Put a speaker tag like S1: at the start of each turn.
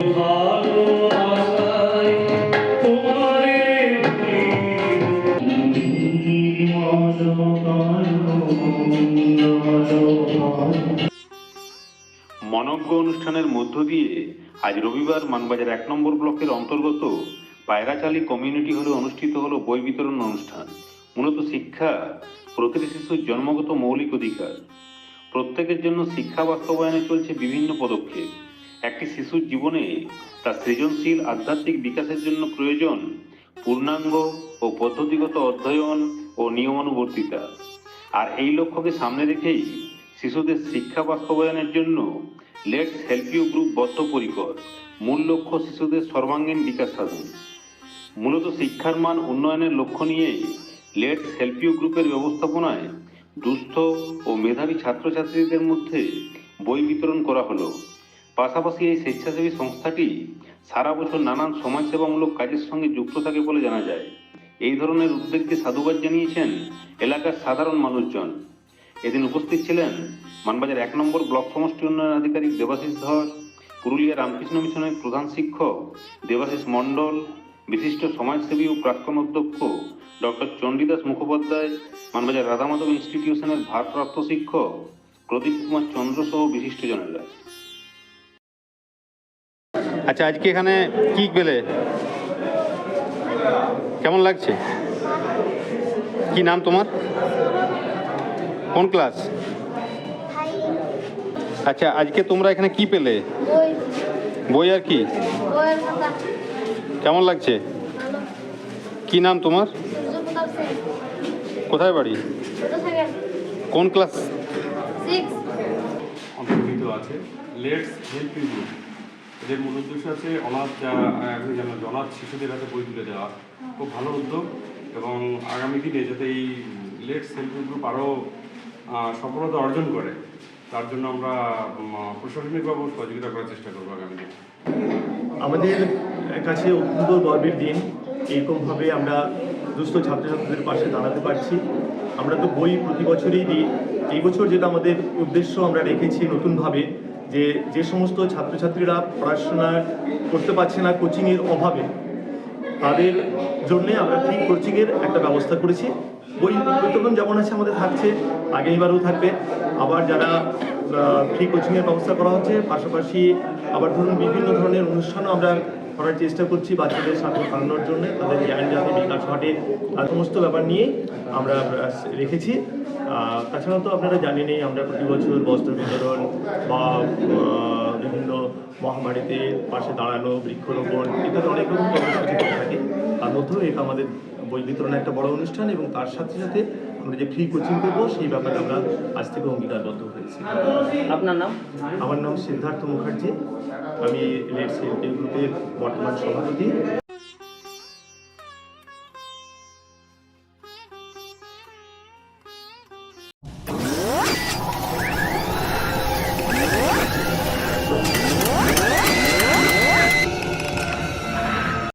S1: মনজ্ঞ অনুষ্ঠানের মধ্য দিয়ে আজ রবিবার মানবাজার এক নম্বর ব্লকের অন্তর্গত পায়রাচালি কমিউনিটি হলে অনুষ্ঠিত হলো বই বিতরণ অনুষ্ঠান। মূলত শিক্ষা, প্রতিটি শিশুর জন্মগত মৌলিক অধিকার। প্রত্যেকের জন্য শিক্ষা বাস্তবায়নে চলছে বিভিন্ন পদক্ষেপ। একটি শিশুর জীবনে তার সৃজনশীল আধ্যাত্মিক বিকাশের জন্য প্রয়োজন পূর্ণাঙ্গ ও পদ্ধতিগত অধ্যয়ন ও নিয়মানুবর্তিতা। আর এই লক্ষ্যকে সামনে রেখেই শিশুদের শিক্ষা বাস্তবায়নের জন্য লেটস হেল্প ইউ গ্রুপ বদ্ধপরিকর মূল লক্ষ্য শিশুদের সর্বাঙ্গীন বিকাশ সাধন। মূলত শিক্ষার মান উন্নয়নের লক্ষ্য নিয়ে লেটস হেল্প ইউ গ্রুপের ব্যবস্থাপনায় দুস্থ ও মেধাবী ছাত্রছাত্রীদের মধ্যে বই বিতরণ করা হলো। পাশাপাশি এই স্বেচ্ছাসেবী সংস্থাটি সারা বছর নানান সমাজসেবামূলক কাজের সঙ্গে যুক্ত থাকে বলে জানা যায়। এই ধরনের উদ্যোগকে সাধুবাদ জানিয়েছেন এলাকার সাধারণ মানুষজন। এদিন উপস্থিত ছিলেন মানবাজার এক নম্বর ব্লক সমষ্টি উন্নয়ন আধিকারিক দেবাশিস ধর, পুরুলিয়া রামকৃষ্ণ মিশনের প্রধান শিক্ষক দেবাশিস মণ্ডল, বিশিষ্ট সমাজসেবী ও প্রাক্তন অধ্যক্ষ ডক্টর চণ্ডীদাস মুখোপাধ্যায়, মানবাজার রাধামাধব ইনস্টিটিউশনের ভারপ্রাপ্ত শিক্ষক প্রদীপ কুমার চন্দ্র সহ বিশিষ্টজনেরা।
S2: আচ্ছা আজকে এখানে কি পেলে কেমন লাগছে? কি নাম তোমার? কোন ক্লাস? আচ্ছা আজকে তোমরা এখানে কি পেলে?
S3: বই
S2: বই আর কি? কেমন লাগছে? কি নাম তোমার? কোথায় বাড়ি? কোন ক্লাস?
S4: আছে। লেটস হেল্প ইউ এদের মূল উদ্দেশ্য আছে অনাথ যারা, এখন যেন অনাথ শিশুদের হাতে বই তুলে দেওয়া। খুব ভালো উদ্যোগ এবং আগামী দিনে যাতে এই লেটস হেল্প ইউ গ্রুপ আরও সফলতা অর্জন করে, তার জন্য আমরা প্রশাসনিকভাবে সহযোগিতা করার চেষ্টা করব আগামী দিনে।
S5: আমাদের কাছে অত্যন্ত গর্বের দিন। এরকমভাবে আমরা দুস্থ ছাত্রছাত্রীদের পাশে দাঁড়াতে পারছি। আমরা তো বই প্রতি বছরই দিই। এই বছর যেটা আমাদের উদ্দেশ্য আমরা রেখেছি নতুনভাবে যে যে সমস্ত ছাত্রছাত্রীরা পড়াশোনা করতে পারছে না কোচিংয়ের অভাবে, তাদের জন্যে আমরা ফ্রি কোচিংয়ের একটা ব্যবস্থা করেছি। বই বিতরণ যেমন আছে আমাদের থাকছে আগেইবারও থাকবে। আবার যারা ফ্রি কোচিংয়ের ব্যবস্থা করা হচ্ছে, পাশাপাশি আবার ধরুন বিভিন্ন ধরনের অনুষ্ঠানও আমরা করার চেষ্টা করছি বাচ্চাদের সাথে বাড়ানোর জন্য, তাদের জ্ঞান যাতে বিকাশ ঘটে সমস্ত ব্যাপার নিয়ে আমরা রেখেছি। তাছাড়া তো আপনারা জানেনই আমরা প্রতি বছর বস্ত্র বিতরণ বা বিভিন্ন মহামারীতে পাশে দাঁড়ানো বৃক্ষরোপণ ইত্যাদি অনেক রকম কর্মসূচি করে থাকি। তার মধ্যেও এটা আমাদের বই বিতরণ একটা বড় অনুষ্ঠান এবং তার সাথে সাথে আমরা যে ফ্রি কোচিং করব সেই ব্যাপারে আমরা আজ থেকে অঙ্গীকারবদ্ধ হয়েছি।
S6: আপনার নাম?
S5: আমার নাম সিদ্ধার্থ মুখার্জি। আমি লেটস হেল্পিং গ্রুপের বর্তমান সভাপতি।